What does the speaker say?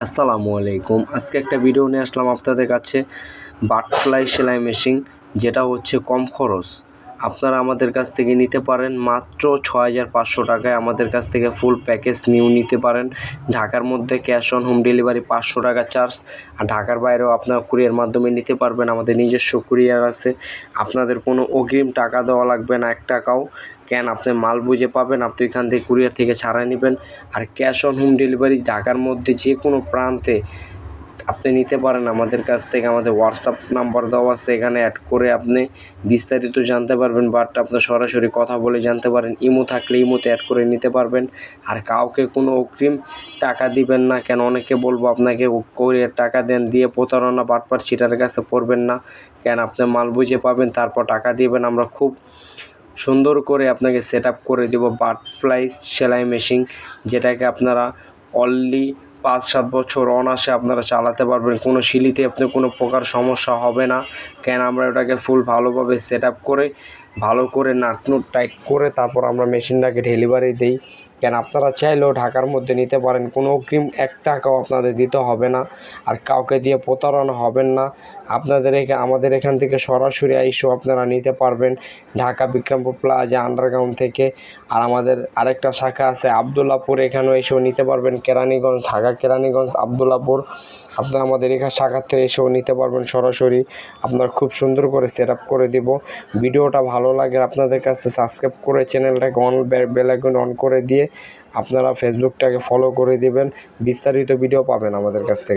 আসসালামু আলাইকুম। আজকে একটা ভিডিও নিয়ে আসলাম আপনাদের কাছে বাটফ্লাই সেলাই মেশিন যেটা হচ্ছে কম খরচ। আপনারা আমাদের কাছ থেকে নিতে পারেন মাত্র ছয় হাজার পাঁচশো টাকায় আমাদের কাছ থেকে ফুল প্যাকেজ নিউ নিতে পারেন। ঢাকার মধ্যে ক্যাশ অন হোম ডেলিভারি পাঁচশো টাকা চার্জ আর ঢাকার বাইরেও আপনারা কুরিয়ার মাধ্যমে নিতে পারবেন, আমাদের নিজস্ব কুরিয়ার আছে। আপনাদের কোনো অগ্রিম টাকা দেওয়া লাগবে না এক টাকাও। কেন? আপনি মাল বুঝে পাবেন, আপনি এখান থেকে কুরিয়ার থেকে ছাড়াই নেবেন। আর ক্যাশ অন হোম ডেলিভারি ঢাকার মধ্যে যে কোনো প্রান্তে আপনি নিতে পারেন। আমাদের কাছ থেকে আমাদের হোয়াটসঅ্যাপ নাম্বার দেওয়া আছে। এখানে অ্যাড করে আপনি বিস্তারিত জানতে পারবেন বাট আপনার সরাসরি কথা বলে জানতে পারেন। ইমো থাকলে ইমোতে অ্যাড করে নিতে পারবেন। আর কাউকে কোনো অগ্রিম টাকা দিবেন না। কেন? অনেকে বলব আপনাকে করে টাকা দেন, দিয়ে প্রতারণা বাটপার চিটার কাছে পড়বেন না। কেন? আপনি মাল বুঝে পাবেন, তারপর টাকা দিবেন। আমরা খুব সুন্দর করে আপনাকে সেট করে দেবো। বাটফ্লাই সেলাই মেশিন যেটাকে আপনারা অনলি পাঁচ সাত বছর অনাসে আপনারা চালাতে পারবেন। কোনো শিলিতে আপনার কোনো প্রকার সমস্যা হবে না। কেন আমরা ওটাকে ফুল ভালোভাবে সেট করে, ভালো করে নাটনুট টাইট করে তারপর আমরা মেশিনটাকে ডেলিভারি দিই। কেন আপনারা চাইলেও ঢাকার মধ্যে নিতে পারেন। কোনো অগ্রিম এক টাকাও আপনাদের দিতে হবে না। আর কাউকে দিয়ে প্রতারণা হবেন না। আপনাদের এখা, আমাদের এখান থেকে সরাসরি আইসেও আপনারা নিতে পারবেন ঢাকা বিক্রমপুর প্লাজা আন্ডারগ্রাউন্ড থেকে। আর আমাদের আরেকটা শাখা আছে আবদুল্লাপুর। এখানেও এসেও নিতে পারবেন কেরানীগঞ্জ, ঢাকা কেরানীগঞ্জ, আবদুল্লাপুর। আপনারা আমাদের এখানে শাখাতে এসেও নিতে পারবেন সরাসরি। আপনারা খুব সুন্দর করে সেট করে দেব। ভিডিওটা ভালো লাগে আপনাদের কাছে সাবস্ক্রাইব করে চ্যানেলটাকে অন বেল আইকন অন করে দিয়ে আপনারা ফেসবুকটাকে ফলো করে দেবেন। বিস্তারিত ভিডিও পাবেন আমাদের কাছ থেকে।